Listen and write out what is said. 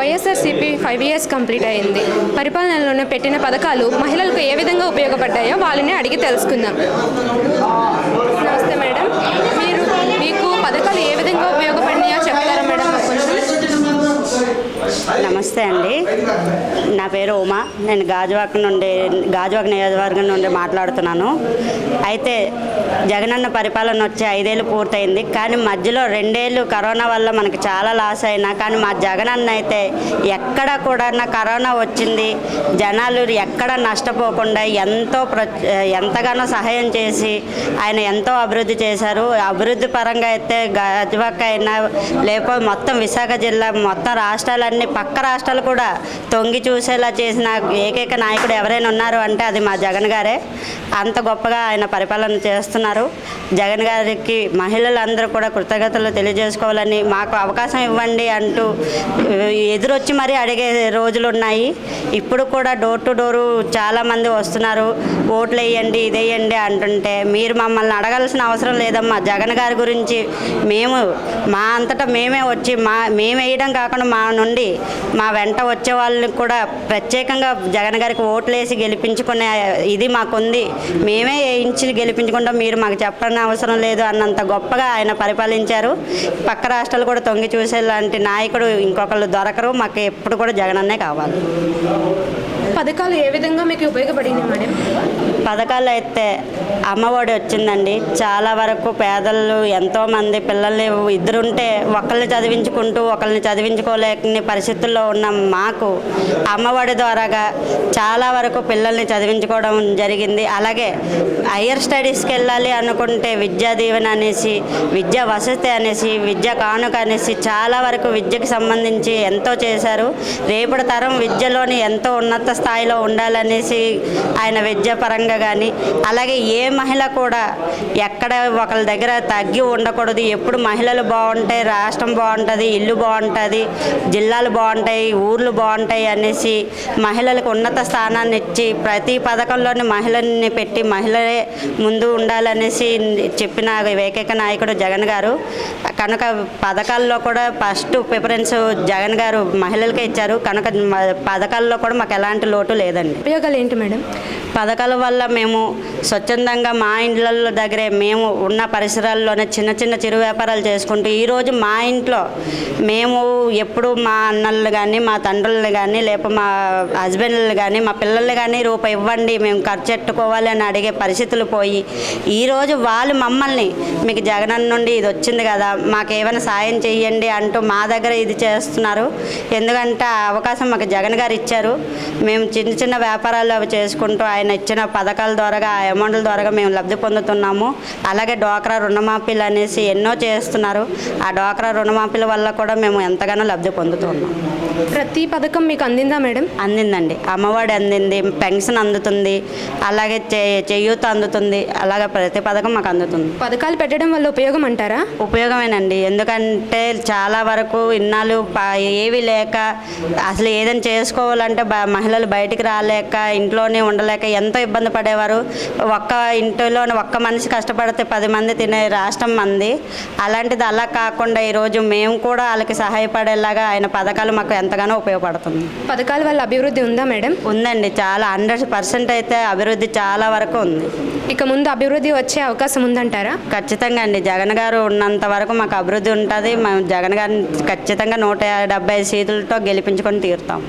YSRCP five years complete అయింది. పరిపాలనలోనే పెట్టిన పథకాలు మహిళలకు ఏ విధంగా ఉపయోగపడ్డాయో వాళ్ళని అడిగి తెలుసుకుందాం. నమస్తే మేడం మీరు మీకు పథకాలు ఏ విధంగా ఉపయోగపడినాయో చెప్తారా మేడం మాకు కొంచెం నమస్తే అండి. నా పేరు ఉమా. నేను గాజువాక నుండి గాజువాక నియోజకవర్గం నుండి మాట్లాడుతున్నాను. అయితే జగనన్న పరిపాలన వచ్చి ఐదేళ్ళు పూర్తయింది. కానీ మధ్యలో రెండేళ్ళు కరోనా వల్ల మనకి చాలా లాస్ అయినా కానీ మా జగనన్న అయితే ఎక్కడ కూడా నా కరోనా వచ్చింది. జనాలు ఎక్కడ నష్టపోకుండా ఎంతో ఎంతగానో సహాయం చేసి ఆయన ఎంతో అభివృద్ధి చేశారు. అభివృద్ధి పరంగా అయితే గాజువాక అయినా లేకపోతే మొత్తం విశాఖ జిల్లా మొత్తం రాష్ట్రాలన్నీ పక్క రాష్ట్రాలు కూడా తొంగి చూసేలా చేసిన ఏకైక నాయకుడు ఎవరైనా ఉన్నారు అంటే అది మా జగన్ గారే. అంత గొప్పగా ఆయన పరిపాలన చేస్తున్నారు. జగన్ గారికి మహిళలందరూ కూడా కృతజ్ఞతలు తెలియజేసుకోవాలని మాకు అవకాశం ఇవ్వండి అంటూ ఎదురొచ్చి మరీ అడిగే రోజులు ఉన్నాయి ఇప్పుడు కూడా డోర్ టు డోరు చాలామంది వస్తున్నారు. ఓట్లు వేయండి ఇదేయండి అంటుంటే మీరు మమ్మల్ని అడగాల్సిన అవసరం లేదమ్మా. జగన్ గారి గురించి మేము మా అంతటా మేమే వచ్చి మా మేము వేయడం కాకుండా మా నుండి మా వెంట వచ్చే వాళ్ళని కూడా ప్రత్యేకంగా జగన్ గారికి ఓట్లు వేసి గెలిపించుకునే ఇది మాకుంది. మేమే వేయించి గెలిపించుకుంటాం మీరు మాకు చెప్పని అవసరం లేదు అన్నంత గొప్పగా ఆయన పరిపాలించారు. పక్క రాష్ట్రాలు కూడా తొంగి చూసేలాంటి నాయకుడు ఇంకొకళ్ళు దొరకరు. మాకు ఎప్పుడు కూడా జగనన్నే కావాలి. పథకాలు ఏ విధంగా మీకు ఉపయోగపడింది మేడం? పథకాలు అయితే అమ్మఒడి వచ్చిందండి. చాలా వరకు పేదలు ఎంతోమంది పిల్లల్ని ఇద్దరుంటే ఒకరిని చదివించుకుంటూ ఒకరిని చదివించుకోలేని పరిస్థితుల్లో ఉన్న మాకు అమ్మఒడి ద్వారాగా చాలా వరకు పిల్లల్ని చదివించుకోవడం జరిగింది. అలాగే హయ్యర్ స్టడీస్కి వెళ్ళాలి అనుకుంటే విద్యా దీవెన అనేసి విద్యా వసతి అనేసి విద్యా కానుక అనేసి చాలా వరకు విద్యకు సంబంధించి ఎంతో చేశారు. రేపటి తరం విద్యలోని ఎంతో ఉన్నత స్థాయిలో ఉండాలనేసి ఆయన విద్యాపరంగా కానీ అలాగే ఏ మహిళ కూడా ఎక్కడ ఒకరి దగ్గర తగ్గి ఉండకూడదు. ఎప్పుడు మహిళలు బాగుంటాయి రాష్ట్రం బాగుంటుంది ఇల్లు బాగుంటుంది జిల్లాలు బాగుంటాయి ఊర్లు బాగుంటాయి అనేసి మహిళలకు ఉన్నత స్థానాన్ని ఇచ్చి ప్రతి పథకంలోని మహిళల్ని పెట్టి మహిళలే ముందు ఉండాలనేసి చెప్పిన ఏకైక నాయకుడు జగన్ గారు. కనుక పథకాల్లో కూడా ఫస్ట్ ప్రిఫరెన్స్ జగన్ గారు మహిళలకే ఇచ్చారు. కనుక పథకాల్లో కూడా మాకు ఎలాంటి లోటు లేదండి. ఉపయోగాలు ఏంటి మేడం? పథకాల వల్ల మేము స్వచ్ఛందంగా మా ఇండ్ల దగ్గరే మేము ఉన్న పరిసరాల్లోనే చిన్న చిన్న చిరు వ్యాపారాలు చేసుకుంటూ ఈరోజు మా ఇంట్లో మేము ఎప్పుడు మా అన్నలు కానీ మా తండ్రులను కానీ లేకపోతే మా హస్బెండ్లు కానీ మా పిల్లల్ని కానీ రూపాయి ఇవ్వండి మేము ఖర్చు పెట్టుకోవాలి అని అడిగే పరిస్థితులు పోయి ఈరోజు వాళ్ళు మమ్మల్ని మీకు జగనన్న నుండి ఇది వచ్చింది కదా మాకు ఏమైనా సాయం చెయ్యండి అంటూ మా దగ్గర ఇది చేస్తున్నారు. ఎందుకంటే ఆ అవకాశం మాకు జగన్ గారు ఇచ్చారు. మేము చిన్న చిన్న వ్యాపారాలు అవి చేసుకుంటూ ఆయన ఇచ్చిన పథకాల ద్వారా ఆ అమౌంట్ల ద్వారా మేము లబ్ధి పొందుతున్నాము. అలాగే డ్వాక్రా రుణమాఫీలు అనేసి ఎన్నో చేస్తున్నారు. ఆ డ్వాక్రా రుణమాఫీల వల్ల కూడా మేము ఎంతగానో లబ్ధి పొందుతున్నాం. ప్రతి పథకం మీకు అందిందా మేడం? అందిందండి. అమ్మఒడి అందింది పెన్షన్ అందుతుంది అలాగే చే- చేయూత అందుతుంది అలాగే ప్రతి పథకం మాకు అందుతుంది. పథకాలు పెట్టడం వల్ల ఉపయోగం అంటారా? ఉపయోగమేనండి. ఎందుకంటే చాలా వరకు ఇన్నాళ్ళు ఏవి లేక అసలు ఏదైనా చేసుకోవాలంటే మహిళలు బయటికి రాలేక ఇంట్లోనే ఉండలేక ఎంతో ఇబ్బంది పడేవారు ఒక్క ఇంటిలోనే ఒక్క మనిషి కష్టపడితే పది మంది తినే రాష్ట్రం మంది. అలాంటిది అలా కాకుండా ఈరోజు మేము కూడా వాళ్ళకి సహాయపడేలాగా ఆయన పథకాలు మాకు ఎంతగానో ఉపయోగపడుతుంది. పథకాల వల్ల అభివృద్ధి ఉందా మేడం? ఉందండి. చాలా హండ్రెడ్ పర్సెంట్ అయితే అభివృద్ధి చాలా వరకు ఉంది. ఇక ముందు అభివృద్ధి వచ్చే అవకాశం ఉందంటారా? ఖచ్చితంగా అండి. జగన్ గారు ఉన్నంత వరకు మాకు అభివృద్ధి ఉంటుంది. మేము జగన్ గారిని ఖచ్చితంగా నూట డెబ్బై సీట్లతో గెలిపించుకొని తీరుతాం.